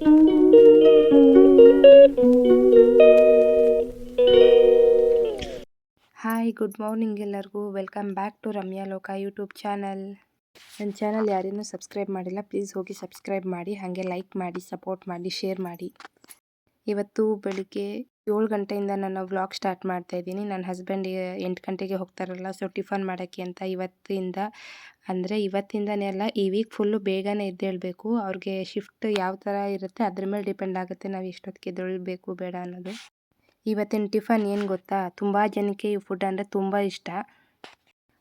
Hi good morning ಎಲ್ಲರಿಗೂ. Welcome back to Ramya Loka YouTube channel ನನ್ನ channel ಯಾರೇನೂ subscribe ಮಾಡಿಲ್ಲ. ಪ್ಲೀಸ್ ಹೋಗಿ ಸಬ್ಸ್ಕ್ರೈಬ್ ಮಾಡಿ, ಹಾಗೆ ಲೈಕ್ ಮಾಡಿ ಸಪೋರ್ಟ್ ಮಾಡಿ ಶೇರ್ ಮಾಡಿ. ಇವತ್ತು ಬೆಳಿಗ್ಗೆ ಏಳು ಗಂಟೆಯಿಂದ ನಾನು ವ್ಲಾಗ್ ಸ್ಟಾರ್ಟ್ ಮಾಡ್ತಾ ಇದ್ದೀನಿ. ನನ್ನ ಹಸ್ಬೆಂಡ್ ಎಂಟು ಗಂಟೆಗೆ ಹೋಗ್ತಾರಲ್ಲ ಸೊ ಟಿಫನ್ ಮಾಡೋಕ್ಕೆ ಅಂತ ಇವತ್ತಿಂದ, ಅಂದರೆ ಇವತ್ತಿಂದನೇ ಅಲ್ಲ, ಈ ವೀಕ್ ಫುಲ್ಲು ಬೇಗನೆ ಎದ್ದೇಳಬೇಕು ಅವ್ರಿಗೆ ಶಿಫ್ಟ್ ಯಾವ ಥರ ಇರುತ್ತೆ, ಅದ್ರ ಮೇಲೆ ಡಿಪೆಂಡ್ ಆಗುತ್ತೆ ನಾವು ಎಷ್ಟೊತ್ತಿಗೆ ಎದ್ದೇಳಬೇಕು ಬೇಡ ಅನ್ನೋದು. ಇವತ್ತಿನ ಟಿಫನ್ ಏನು ಗೊತ್ತಾ? ತುಂಬ ಜನಕ್ಕೆ ಈ ಫುಡ್ ಅಂದರೆ ತುಂಬ ಇಷ್ಟ.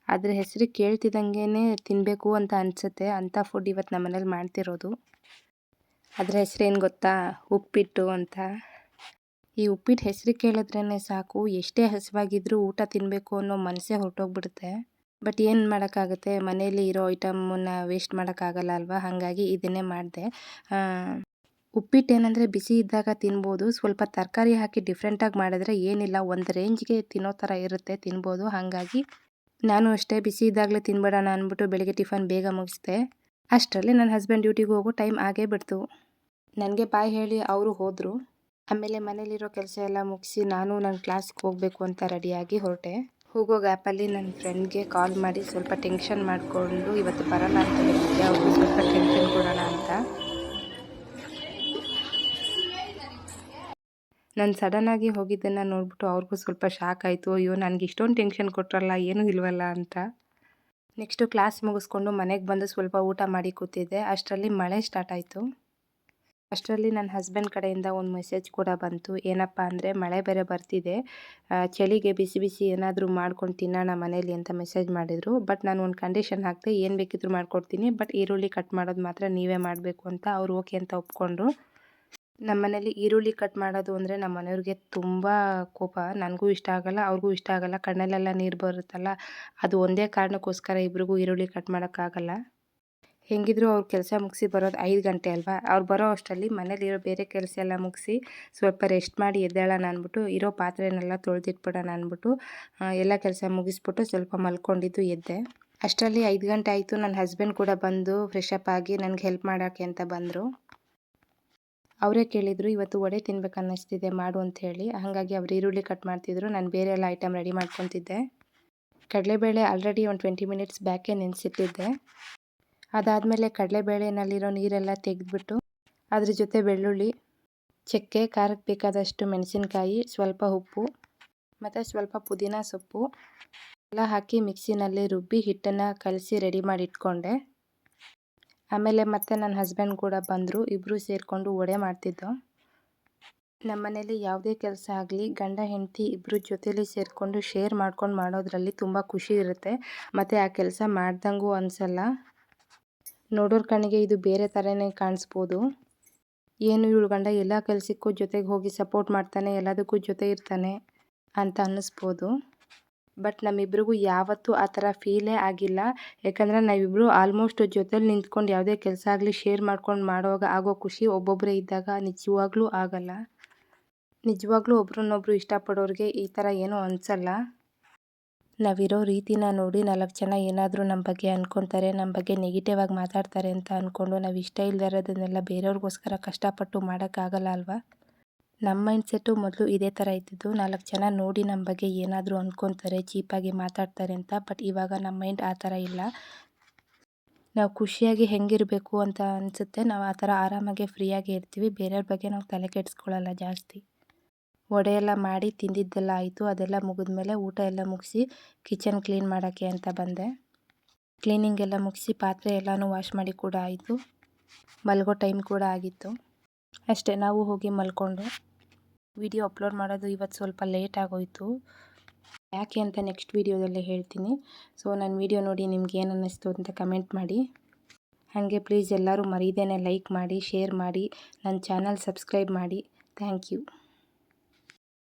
ಅದ್ರ ಹೆಸರು ಕೇಳ್ತಿದ್ದಂಗೆ ತಿನ್ನಬೇಕು ಅಂತ ಅನಿಸುತ್ತೆ ಅಂಥ ಫುಡ್ ಇವತ್ತು ನಮ್ಮನೇಲಿ ಮಾಡ್ತಿರೋದು. ಅದರ ಹೆಸರು ಏನು ಗೊತ್ತಾ? ಉಪ್ಪಿಟ್ಟು ಅಂತ. ಈ ಉಪ್ಪಿಟ್ಟು ಹೆಸರು ಕೇಳಿದ್ರೇ ಸಾಕು, ಎಷ್ಟೇ ಹಸಿವಾಗಿದ್ರೂ ಊಟ ತಿನ್ನಬೇಕು ಅನ್ನೋ ಮನಸ್ಸೇ ಹೊರಟೋಗ್ಬಿಡುತ್ತೆ. ಬಟ್ ಏನು ಮಾಡೋಕ್ಕಾಗುತ್ತೆ? ಮನೇಲಿ ಇರೋ ಐಟಮನ್ನ ವೇಸ್ಟ್ ಮಾಡೋಕ್ಕಾಗಲ್ಲ ಅಲ್ವಾ? ಹಾಗಾಗಿ ಇದನ್ನೇ ಮಾಡಿದೆ. ಉಪ್ಪಿಟ್ಟು ಏನಂದರೆ ಬಿಸಿ ಇದ್ದಾಗ ತಿನ್ಬೋದು, ಸ್ವಲ್ಪ ತರಕಾರಿ ಹಾಕಿ ಡಿಫ್ರೆಂಟಾಗಿ ಮಾಡಿದ್ರೆ ಏನಿಲ್ಲ, ಒಂದು ರೇಂಜ್ಗೆ ತಿನ್ನೋ ಥರ ಇರುತ್ತೆ ತಿನ್ಬೋದು. ಹಾಗಾಗಿ ನಾನು ಅಷ್ಟೇ ಬಿಸಿ ಇದ್ದಾಗಲೇ ತಿನ್ಬೇಡಣ ಅಂದ್ಬಿಟ್ಟು ಬೆಳಗ್ಗೆ ಟಿಫನ್ ಬೇಗ ಮುಗಿಸ್ದೆ. ಅಷ್ಟರಲ್ಲಿ ನನ್ನ ಹಸ್ಬೆಂಡ್ ಡ್ಯೂಟಿಗೆ ಹೋಗೋ ಟೈಮ್ ಆಗೇ ಬಿಡ್ತು. ನನಗೆ ಬಾಯ್ ಹೇಳಿ ಅವರು ಹೋದರು. ಆಮೇಲೆ ಮನೇಲಿರೋ ಕೆಲಸ ಎಲ್ಲ ಮುಗಿಸಿ ನಾನು ನನ್ನ ಕ್ಲಾಸ್ಗೆ ಹೋಗಬೇಕು ಅಂತ ರೆಡಿಯಾಗಿ ಹೊರಟೆ. ಹೋಗೋ ಗ್ಯಾಪಲ್ಲಿ ನನ್ನ ಫ್ರೆಂಡ್ಗೆ ಕಾಲ್ ಮಾಡಿ ಸ್ವಲ್ಪ ಟೆನ್ಷನ್ ಮಾಡಿಕೊಂಡು ಇವತ್ತು ಬರಲ್ಲ ಅಂತ ಹೇಳಿದ್ದೆ, ಅವ್ರಿಗೆ ಸ್ವಲ್ಪ ಟೆನ್ಷನ್ ಕೊಡೋಣ ಅಂತ. ನಾನು ಸಡನ್ನಾಗಿ ಹೋಗಿದ್ದನ್ನು ನೋಡ್ಬಿಟ್ಟು ಅವ್ರಿಗೂ ಸ್ವಲ್ಪ ಶಾಕ್ ಆಯಿತು, ಅಯ್ಯೋ ನನಗೆ ಇಷ್ಟೊಂದು ಟೆನ್ಷನ್ ಕೊಟ್ಟರಲ್ಲ ಏನೂ ಇಲ್ವಲ್ಲ ಅಂತ. ನೆಕ್ಸ್ಟು ಕ್ಲಾಸ್ ಮುಗಿಸ್ಕೊಂಡು ಮನೆಗೆ ಬಂದು ಸ್ವಲ್ಪ ಊಟ ಮಾಡಿ ಕೂತಿದ್ದೆ, ಅಷ್ಟರಲ್ಲಿ ಮಳೆ ಸ್ಟಾರ್ಟ್ ಆಯಿತು. ಅಷ್ಟರಲ್ಲಿ ನನ್ನ ಹಸ್ಬೆಂಡ್ ಕಡೆಯಿಂದ ಒಂದು ಮೆಸೇಜ್ ಕೂಡ ಬಂತು. ಏನಪ್ಪ ಅಂದರೆ, ಮಳೆ ಬೇರೆ ಬರ್ತಿದೆ. ಚಳಿಗೆ ಬಿಸಿ ಬಿಸಿ ಏನಾದರೂ ಮಾಡ್ಕೊಂಡು ತಿನ್ನೋಣ ಮನೇಲಿ ಅಂತ ಮೆಸೇಜ್ ಮಾಡಿದರು. ಬಟ್ ನಾನು ಒಂದು ಕಂಡೀಷನ್ ಹಾಕಿದೆ, ಏನು ಬೇಕಿದ್ರು ಮಾಡ್ಕೊಡ್ತೀನಿ. ಬಟ್ ಈರುಳ್ಳಿ ಕಟ್ ಮಾಡೋದು ಮಾತ್ರ ನೀವೇ ಮಾಡಬೇಕು ಅಂತ ಅವ್ರು ಓಕೆ ಅಂತ ಒಪ್ಕೊಂಡ್ರು. ನಮ್ಮ ಮನೇಲಿ ಈರುಳ್ಳಿ ಕಟ್ ಮಾಡೋದು ಅಂದರೆ ನಮ್ಮ ಮನೆಯವ್ರಿಗೆ ತುಂಬ ಕೋಪ. ನನಗೂ ಇಷ್ಟ ಆಗಲ್ಲ, ಅವ್ರಿಗೂ ಇಷ್ಟ ಆಗಲ್ಲ. ಕಣ್ಣಲ್ಲೆಲ್ಲ ನೀರು ಬರುತ್ತಲ್ಲ, ಅದು ಒಂದೇ ಕಾರಣಕ್ಕೋಸ್ಕರ ಇಬ್ರಿಗೂ ಈರುಳ್ಳಿ ಕಟ್ ಮಾಡೋಕ್ಕಾಗಲ್ಲ ಹೆಂಗಿದ್ರು ಅವ್ರ ಕೆಲಸ ಮುಗಿಸಿ ಬರೋದು ಐದು ಗಂಟೆ ಅಲ್ವಾ? ಅವ್ರು ಬರೋ ಅಷ್ಟರಲ್ಲಿ ಮನೇಲಿರೋ ಬೇರೆ ಕೆಲಸ ಎಲ್ಲ ಮುಗಿಸಿ ಸ್ವಲ್ಪ ರೆಸ್ಟ್ ಮಾಡಿ ಎದ್ದೇಳೋಣ ಅಂದ್ಬಿಟ್ಟು, ಇರೋ ಪಾತ್ರೆನೆಲ್ಲ ತೊಳೆದಿಟ್ಬಿಡೋಣ ಅಂದ್ಬಿಟ್ಟು ಎಲ್ಲ ಕೆಲಸ ಮುಗಿಸ್ಬಿಟ್ಟು ಸ್ವಲ್ಪ ಮಲ್ಕೊಂಡಿದ್ದು ಎದ್ದೆ. ಅಷ್ಟರಲ್ಲಿ ಐದು ಗಂಟೆ ಆಯಿತು ನನ್ನ ಹಸ್ಬೆಂಡ್ ಕೂಡ ಬಂದು ಫ್ರೆಶ್ ಅಪ್ ಆಗಿ ನನಗೆ ಹೆಲ್ಪ್ ಮಾಡೋಕ್ಕೆ ಅಂತ ಬಂದರು. ಅವರೇ ಕೇಳಿದರು, ಇವತ್ತು ವಡೆ ತಿನ್ಬೇಕು ಅನ್ನಿಸ್ತಿದೆ, ಮಾಡು ಅಂತ ಹೇಳಿ. ಹಾಗಾಗಿ ಅವ್ರು ಈರುಳ್ಳಿ ಕಟ್ ಮಾಡ್ತಿದ್ರು, ನಾನು ಬೇರೆ ಎಲ್ಲ ಐಟಮ್ ರೆಡಿ ಮಾಡ್ಕೊತಿದ್ದೆ. ಕಡಲೆಬೇಳೆ ಆಲ್ರೆಡಿ ಒಂದು ಟ್ವೆಂಟಿ ಮಿನಿಟ್ಸ್ ಬ್ಯಾಕೇ ನೆನೆಸಿಟ್ಟಿದ್ದೆ. ಅದಾದಮೇಲೆ ಕಡಲೆಬೇಳೆನಲ್ಲಿರೋ ನೀರೆಲ್ಲ ತೆಗೆದ್ಬಿಟ್ಟು ಅದ್ರ ಜೊತೆ ಬೆಳ್ಳುಳ್ಳಿ, ಚಕ್ಕೆ, ಖಾರಕ್ಕೆ ಬೇಕಾದಷ್ಟು ಮೆಣಸಿನ್ಕಾಯಿ, ಸ್ವಲ್ಪ ಉಪ್ಪು ಮತ್ತು ಸ್ವಲ್ಪ ಪುದೀನ ಸೊಪ್ಪು ಎಲ್ಲ ಹಾಕಿ ಮಿಕ್ಸಿನಲ್ಲಿ ರುಬ್ಬಿ ಹಿಟ್ಟನ್ನು ಕಲಸಿ ರೆಡಿ ಮಾಡಿ ಇಟ್ಕೊಂಡೆ. ಆಮೇಲೆ ಮತ್ತೆ ನನ್ನ ಹಸ್ಬೆಂಡ್ ಕೂಡ ಬಂದರು ಇಬ್ಬರು ಸೇರಿಕೊಂಡು ಒಡೆ ಮಾಡ್ತಿದ್ದೋ. ನಮ್ಮ ಮನೇಲಿ ಯಾವುದೇ ಕೆಲಸ ಆಗಲಿ, ಗಂಡ, ಹೆಂಡತಿ ಇಬ್ಬರು ಜೊತೇಲಿ ಸೇರಿಕೊಂಡು ಶೇರ್ ಮಾಡ್ಕೊಂಡು ಮಾಡೋದ್ರಲ್ಲಿ ತುಂಬ ಖುಷಿ ಇರುತ್ತೆ. ಮತ್ತು ಆ ಕೆಲಸ ಮಾಡ್ದಂಗೂ ಅನಿಸಲ್ಲ. ನೋಡೋರ ಕಣ್ಣಿಗೆ ಇದು ಬೇರೆ ಥರನೇ ಕಾಣಿಸ್ಬೋದು. ಏನು ಇವಳು ಗಂಡ ಎಲ್ಲ ಕೆಲಸಕ್ಕೂ ಜೊತೆಗೆ ಹೋಗಿ ಸಪೋರ್ಟ್ ಮಾಡ್ತಾನೆ, ಎಲ್ಲದಕ್ಕೂ ಜೊತೆ ಇರ್ತಾನೆ ಅಂತ ಅನ್ನಿಸ್ಬೋದು. ಬಟ್ ನಮ್ಮಿಬ್ರಿಗೂ ಯಾವತ್ತೂ ಆ ಥರ ಫೀಲೇ ಆಗಿಲ್ಲ. ಯಾಕಂದರೆ ನಾವಿಬ್ಬರು ಆಲ್ಮೋಸ್ಟ್ ಜೊತೇಲಿ ನಿಂತ್ಕೊಂಡು ಯಾವುದೇ ಕೆಲಸ ಆಗಲಿ ಶೇರ್ ಮಾಡ್ಕೊಂಡು ಮಾಡುವಾಗ ಆಗೋ ಖುಷಿ ಒಬ್ಬೊಬ್ಬರೇ ಇದ್ದಾಗ ನಿಜವಾಗ್ಲೂ ಆಗಲ್ಲ. ನಿಜವಾಗ್ಲೂ ಒಬ್ರನ್ನೊಬ್ರು ಇಷ್ಟಪಡೋರಿಗೆ ಈ ಥರ ಏನೂ ಅನಿಸಲ್ಲ. ನಾವಿರೋ ರೀತಿನ ನೋಡಿ ನಾಲ್ಕು ಜನ ಏನಾದರೂ ನಮ್ಮ ಬಗ್ಗೆ ಅಂದ್ಕೊತಾರೆ ನಮ್ಮ ಬಗ್ಗೆ ನೆಗೆಟಿವ್ ಆಗಿ ಮಾತಾಡ್ತಾರೆ ಅಂತ ಅಂದ್ಕೊಂಡು ನಾವು ಇಷ್ಟ ಇರೋದನ್ನೆಲ್ಲ ಬೇರೆಯವ್ರಿಗೋಸ್ಕರ ಕಷ್ಟಪಟ್ಟು ಮಾಡೋಕ್ಕಾಗಲ್ಲ ಅಲ್ವಾ? ನಮ್ಮ ಮೈಂಡ್ಸೆಟ್ಟು ಮೊದಲು ಇದೇ ಥರ ಇದ್ದಿದ್ದು. ನಾಲ್ಕು ಜನ ನೋಡಿ ನಮ್ಮ ಬಗ್ಗೆ ಏನಾದರೂ ಅಂದ್ಕೊತಾರೆ ಚೀಪಾಗಿ ಮಾತಾಡ್ತಾರೆ ಅಂತ ಬಟ್ ಇವಾಗ ನಮ್ಮ ಮೈಂಡ್ ಆ ಥರ ಇಲ್ಲ. ನಾವು ಖುಷಿಯಾಗಿ ಹೆಂಗಿರಬೇಕು ಅಂತ ಅನಿಸುತ್ತೆ. ನಾವು ಆ ಥರ ಆರಾಮಾಗಿ ಫ್ರೀಯಾಗಿ ಇರ್ತೀವಿ. ಬೇರೆಯವ್ರ ಬಗ್ಗೆ ನಾವು ತಲೆ ಕೆಡಿಸ್ಕೊಳ್ಳಲ್ಲ ಜಾಸ್ತಿ. ವಡೆ ಎಲ್ಲ ಮಾಡಿ ತಿಂದಿದ್ದೆಲ್ಲ ಆಯಿತು. ಅದೆಲ್ಲ ಮುಗಿದ್ಮೇಲೆ ಊಟ ಎಲ್ಲ ಮುಗಿಸಿ ಕಿಚನ್ ಕ್ಲೀನ್ ಮಾಡೋಕ್ಕೆ ಅಂತ ಬಂದೆ. ಕ್ಲೀನಿಂಗ್ ಎಲ್ಲ ಮುಗಿಸಿ ಪಾತ್ರೆ ಎಲ್ಲನೂ ವಾಶ್ ಮಾಡಿ ಕೂಡ ಆಯಿತು. ಮಲಗೋ ಟೈಮ್ ಕೂಡ ಆಗಿತ್ತು. ಅಷ್ಟೇ, ನಾವು ಹೋಗಿ ಮಲ್ಕೊಂಡು ವಿಡಿಯೋ ಅಪ್ಲೋಡ್ ಮಾಡೋದು ಇವತ್ತು ಸ್ವಲ್ಪ ಲೇಟ್ ಆಗೋಯಿತು. ಯಾಕೆ ಅಂತ ನೆಕ್ಸ್ಟ್ ವೀಡಿಯೋದಲ್ಲೇ ಹೇಳ್ತೀನಿ. ಸೊ, ನನ್ನ ವಿಡಿಯೋ ನೋಡಿ ನಿಮ್ಗೆ ಏನು ಅನ್ನಿಸ್ತು ಅಂತ ಕಮೆಂಟ್ ಮಾಡಿ. ಹಾಗೆ ಪ್ಲೀಸ್ ಎಲ್ಲರೂ ಮರೀದೇನೆ ಲೈಕ್ ಮಾಡಿ, ಶೇರ್ ಮಾಡಿ, ನನ್ನ ಚಾನಲ್ ಸಬ್ಸ್ಕ್ರೈಬ್ ಮಾಡಿ. Thank you.